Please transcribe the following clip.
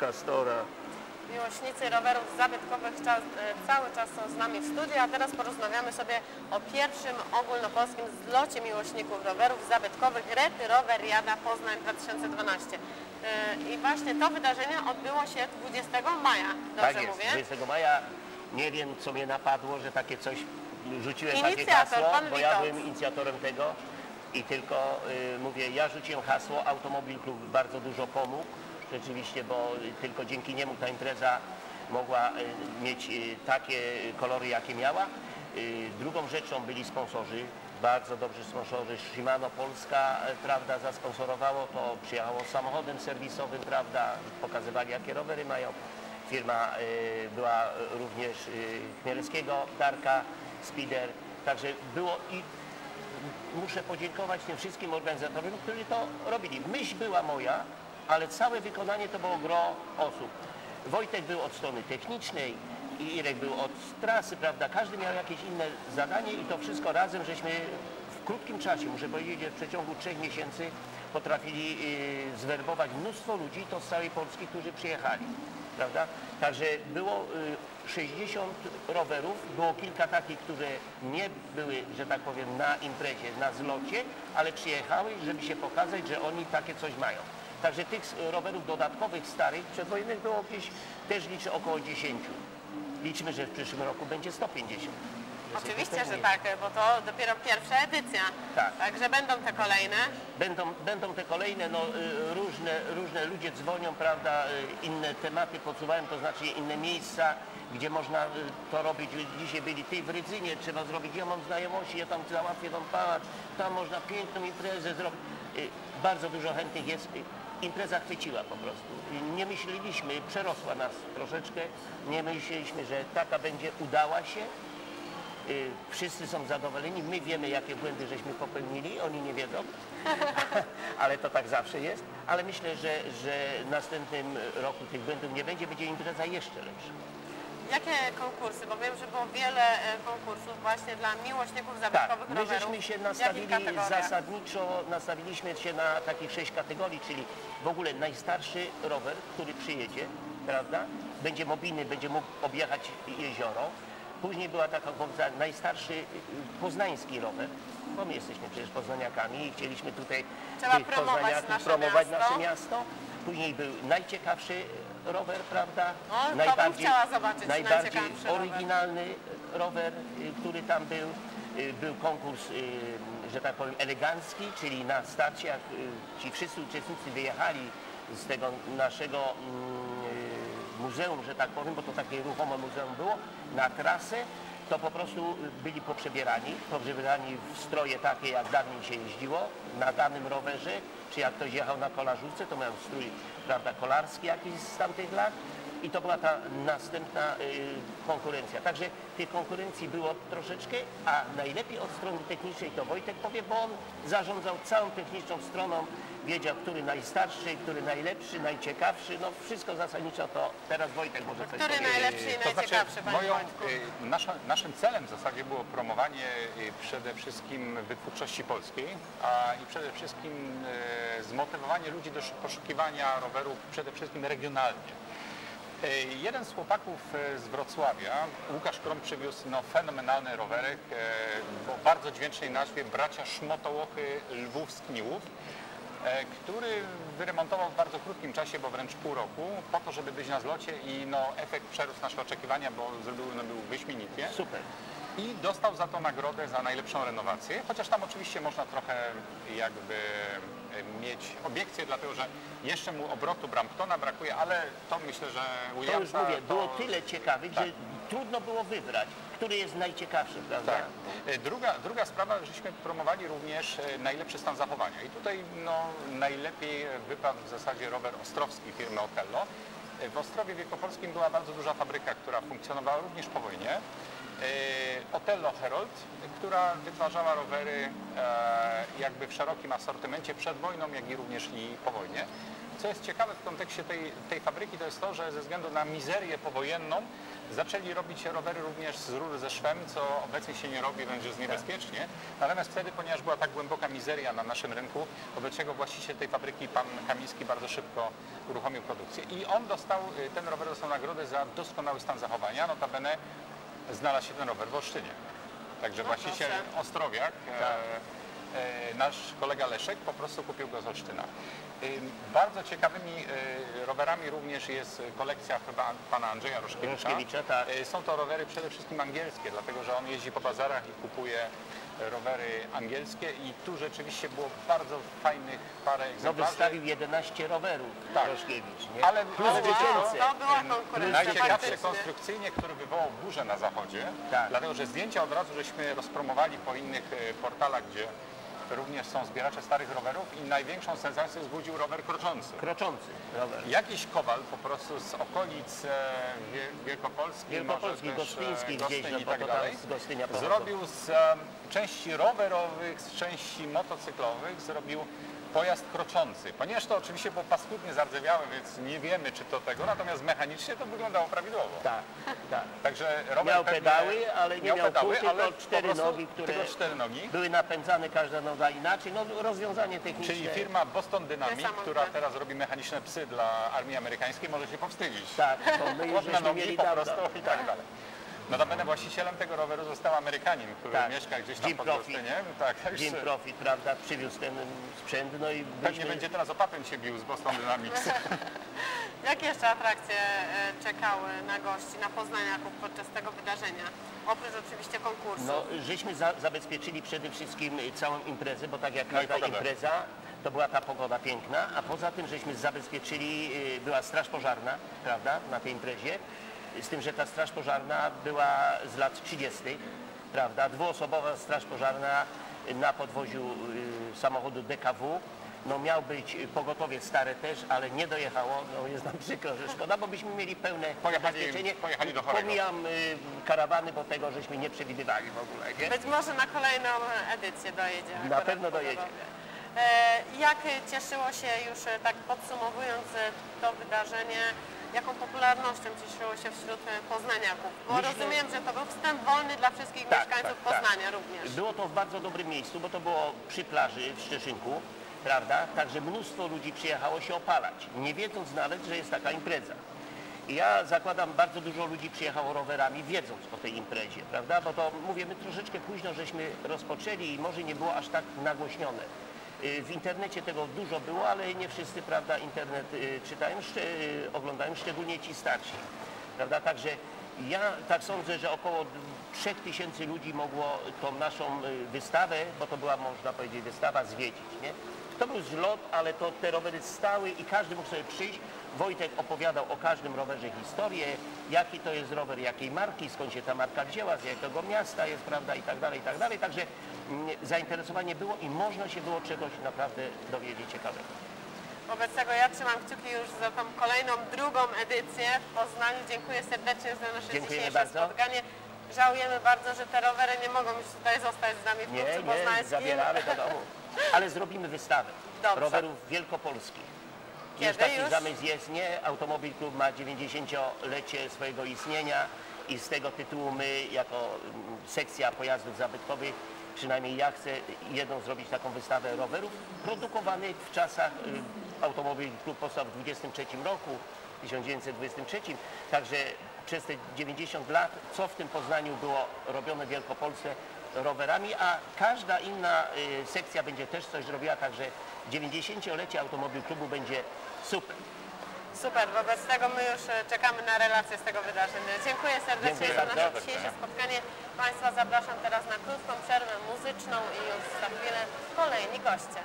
Kastora. Miłośnicy rowerów zabytkowych czas, e, cały czas są z nami w studiu, a teraz porozmawiamy sobie o pierwszym ogólnopolskim zlocie miłośników rowerów zabytkowych Rety Rower Jada Poznań 2012. E, I właśnie to wydarzenie odbyło się 20 maja, dobrze tak jest, mówię? 20 maja. Nie wiem, co mnie napadło, że takie coś rzuciłem takie hasło, bo ja byłem inicjatorem tego i tylko y, mówię, ja rzuciłem hasło, Automobil Klub bardzo dużo pomógł, rzeczywiście, bo tylko dzięki niemu ta impreza mogła y, mieć y, takie kolory, jakie miała. Y, Drugą rzeczą byli sponsorzy, bardzo dobrzy sponsorzy. Shimano Polska, e, prawda, zasponsorowało to, przyjechało samochodem serwisowym, prawda, pokazywali, jakie rowery mają. Firma y, była również y, Chmielewskiego, Darka, Spider, także było i muszę podziękować tym wszystkim organizatorom, którzy to robili. Myśl była moja, ale całe wykonanie to było gro osób. Wojtek był od strony technicznej, i Irek był od trasy, prawda? Każdy miał jakieś inne zadanie i to wszystko razem żeśmy w krótkim czasie, muszę powiedzieć, że w przeciągu trzech miesięcy potrafili y, zwerbować mnóstwo ludzi, to z całej Polski, którzy przyjechali, prawda? Także było y, 60 rowerów, było kilka takich, które nie były, że tak powiem, na imprezie, na zlocie, ale przyjechały, żeby się pokazać, że oni takie coś mają. Także tych s- rowerów dodatkowych, starych, przedwojennych było gdzieś, też liczę około 10. Liczmy, że w przyszłym roku będzie 150. Oczywiście, że tak, bo to dopiero pierwsza edycja. Tak. Także będą te kolejne. Będą, będą te kolejne, no, y, różne, różne ludzie dzwonią, prawda, y, inne tematy podsuwają, to znaczy inne miejsca, gdzie można y, to robić. Dzisiaj byli ty w Rydzynie, trzeba zrobić, ja mam znajomości, ja tam załatwię tą pałac, tam można piękną imprezę zrobić. Bardzo dużo chętnych jest. Impreza chwyciła po prostu. Nie myśleliśmy, przerosła nas troszeczkę, nie myśleliśmy, że taka będzie, udała się. Y, Wszyscy są zadowoleni, my wiemy jakie błędy żeśmy popełnili, oni nie wiedzą, ale to tak zawsze jest. Ale myślę, że, że w następnym roku tych błędów nie będzie, będzie impreza jeszcze lepsza. Jakie konkursy? Bo wiem, że było wiele e, konkursów właśnie dla miłośników Tak, zabytkowych my rowerów. żeśmy się nastawili zasadniczo, nastawiliśmy się na takich sześć kategorii, czyli w ogóle najstarszy rower, który przyjedzie, prawda, będzie mobilny, będzie mógł objechać jezioro. Później była taka najstarszy y, poznański rower, bo my jesteśmy przecież poznaniakami i chcieliśmy tutaj Trzeba tych promować poznaniaków nasze promować miasto. nasze miasto. Później był najciekawszy rower, prawda? No, chciała zobaczyć najbardziej najciekawszy rower. oryginalny rower, y, który tam był. Y, Był konkurs, że tak powiem, elegancki, czyli na starcie, jak ci wszyscy uczestnicy wyjechali z tego naszego mm, muzeum, że tak powiem, bo to takie ruchome muzeum było, na trasę, to po prostu byli poprzebierani, poprzebierani w stroje takie, jak dawniej się jeździło, na danym rowerze, czy jak ktoś jechał na kolarzówce, to miał strój, prawda, kolarski jakiś z tamtych lat i to była ta następna y, konkurencja. Także tych konkurencji było troszeczkę, a najlepiej od strony technicznej to Wojtek powie, bo on zarządzał całą techniczną stroną, wiedział, który najstarszy, który najlepszy, najciekawszy, no wszystko zasadniczo to teraz Wojtek może coś Który powiedzieć. najlepszy i To znaczy, najciekawszy, panie moją, y, nasza, naszym celem w zasadzie było promowanie y, przede wszystkim wytwórczości polskiej, a i przede wszystkim zmotywowanie ludzi do sz- poszukiwania rowerów przede wszystkim regionalnie. Y, Jeden z chłopaków y, z Wrocławia, Łukasz Krom, przywiózł no, fenomenalny rowerek y, o bardzo dźwięcznej nazwie Bracia Szmotałochy Lwów z Kniłów e, który wyremontował w bardzo krótkim czasie, bo wręcz pół roku, po to, żeby być na zlocie i no, efekt przerósł nasze oczekiwania, bo zrobił, no, był wyśmienicie. Super. I dostał za to nagrodę za najlepszą renowację, chociaż tam oczywiście można trochę jakby e, mieć obiekcje, dlatego że jeszcze mu obrotu Bramptona brakuje, ale to myślę, że To już Williamsa mówię, było to- tyle ciekawych, Tak. że trudno było wybrać, który jest najciekawszy, prawda? Tak. E, Druga, druga sprawa, żeśmy promowali również e, najlepszy stan zachowania. I tutaj no, najlepiej wypadł w zasadzie rower ostrowski firmy Otello. W Ostrowie Wielkopolskim była bardzo duża fabryka, która funkcjonowała również po wojnie. e, Otello Herold, która wytwarzała rowery e, jakby w szerokim asortymencie przed wojną, jak i również i po wojnie. Co jest ciekawe w kontekście tej, tej fabryki, to jest to, że ze względu na mizerię powojenną zaczęli robić rowery również z rury ze szwem, co obecnie się nie robi, wręcz jest niebezpiecznie. Natomiast wtedy, ponieważ była tak głęboka mizeria na naszym rynku, wobec czego właściciel tej fabryki, pan Kamiński, bardzo szybko uruchomił produkcję. I on dostał, y, ten rower dostał nagrodę za doskonały stan zachowania. Notabene znalazł się ten rower w Olsztynie. Także właściciel proszę. Ostrowiak, e, e, nasz kolega Leszek po prostu kupił go z Olsztyna. Ym, Bardzo ciekawymi e, rowerami również jest kolekcja chyba pana Andrzeja Roszkiewicza. Roszkiewicza, tak. E, Są to rowery przede wszystkim angielskie, dlatego że on jeździ po bazarach i kupuje rowery angielskie i tu rzeczywiście było bardzo fajnych parę No egzemplarzy. wystawił 11 rowerów Tak. Roszkiewicz, nie? Ale- Plus ale wiecie dziecięce. To była konkurencja Najciekawsze konstrukcyjnie, który wywołał burzę na zachodzie, Tak. dlatego że zdjęcia od razu żeśmy rozpromowali po innych e, portalach, gdzie również są zbieracze starych rowerów i największą sensację wzbudził rower kroczący. Kroczący rower. Jakiś kowal po prostu z okolic e, Wie- Wielkopolski, Wielkopolski, może e, Gostyński Gostyń gdzieś, no i tak dalej, zrobił z e, części rowerowych, z części motocyklowych, zrobił pojazd kroczący. Ponieważ to oczywiście było paskudnie zardzewiałe, więc nie wiemy czy to tego, natomiast mechanicznie to wyglądało prawidłowo. Tak, tak. Także rower Miał pedały, ale nie miał pedały, kół, tylko ale cztery prostu nogi, które- Tylko cztery nogi. Były napędzane każda noga inaczej, no rozwiązanie techniczne. Czyli firma Boston Dynamic, która teraz robi mechaniczne psy dla armii amerykańskiej, może się powstydzić. Tak, bo my już żeśmy nogi mieli po dawno. prostu i tak dalej. Notabene właścicielem tego roweru został Amerykanin, który Tak. mieszka gdzieś tam Jim pod Profit. Gostyniem. Tak, także Jim Profit, prawda, przywiózł ten sprzęt, no i pewnie byliśmy... będzie teraz o patent się bił z Boston Dynamics. Jakie jeszcze atrakcje e, czekały na gości, na poznaniaków podczas tego wydarzenia? Oprócz oczywiście konkursu. No, żeśmy za, zabezpieczyli przede wszystkim całą imprezę, bo tak jak No każda impreza, to była ta pogoda piękna, a poza tym żeśmy zabezpieczyli, y, była straż pożarna, prawda, na tej imprezie, z tym, że ta straż pożarna była z lat 30., prawda, dwuosobowa straż pożarna na podwoziu y, samochodu DKW. No miał być pogotowie stare też, ale nie dojechało, no jest nam przykro, że szkoda, bo byśmy mieli pełne Pojechali- zabezpieczenie. pojechali do Chorego. Pomijam y, karawany, bo tego żeśmy nie przewidywali w ogóle, nie? Być może na kolejną edycję dojedzie. Na pewno dojedzie. E, Jak cieszyło się już e, tak podsumowując e, to wydarzenie, jaką popularnością cieszyło się wśród e, poznaniaków? Bo Myśmy- rozumiem, że to był wstęp wolny dla wszystkich Tak, mieszkańców tak, tak. Poznania również. Było to w bardzo dobrym miejscu, bo to było przy plaży w Szczeszynku, prawda? Także mnóstwo ludzi przyjechało się opalać, nie wiedząc nawet, że jest taka impreza. I ja zakładam, bardzo dużo ludzi przyjechało rowerami, wiedząc o tej imprezie, prawda? Bo to, mówię, my troszeczkę późno żeśmy rozpoczęli i może nie było aż tak nagłośnione. Y, W internecie tego dużo było, ale nie wszyscy, prawda, internet y, czytają, y, oglądają, szczególnie ci starsi. Prawda? Także ja tak sądzę, że około 3000 ludzi mogło tą naszą wystawę, bo to była można powiedzieć wystawa, zwiedzić. Nie? To był zlot, ale to te rowery stały i każdy mógł sobie przyjść. Wojtek opowiadał o każdym rowerze historię, jaki to jest rower, jakiej marki, skąd się ta marka wzięła, z jakiego miasta jest, prawda, i tak dalej, i tak dalej. Także mm, zainteresowanie było i można się było czegoś naprawdę dowiedzieć ciekawego. Wobec tego ja trzymam kciuki już za tą kolejną, drugą edycję w Poznaniu. Dziękuję serdecznie za nasze Dziękujemy dzisiejsze bardzo. spotkanie. Żałujemy bardzo, że te rowery nie mogą już tutaj zostać z nami w Nie, Kurcu nie, Poznańskim. zabieramy do domu. Ale zrobimy wystawę Dobrze. rowerów wielkopolskich. Kiedy już taki już? zamysł jest, nie? Automobil Klub ma 90-lecie swojego istnienia i z tego tytułu my jako mm, sekcja pojazdów zabytkowych, przynajmniej ja chcę jedną zrobić taką wystawę rowerów produkowanych w czasach y, Automobil Klub powstał w 23 roku, 1923, także przez te 90 lat, co w tym Poznaniu było robione w Wielkopolsce rowerami, a każda inna y, sekcja będzie też coś robiła, także 90-lecie Automobil Klubu będzie super. Super, wobec tego my już e, czekamy na relację z tego wydarzenia. Dziękuję serdecznie Dziękuję za bardzo. nasze dzisiejsze spotkanie. Państwa zapraszam teraz na krótką przerwę muzyczną i już za chwilę kolejni goście.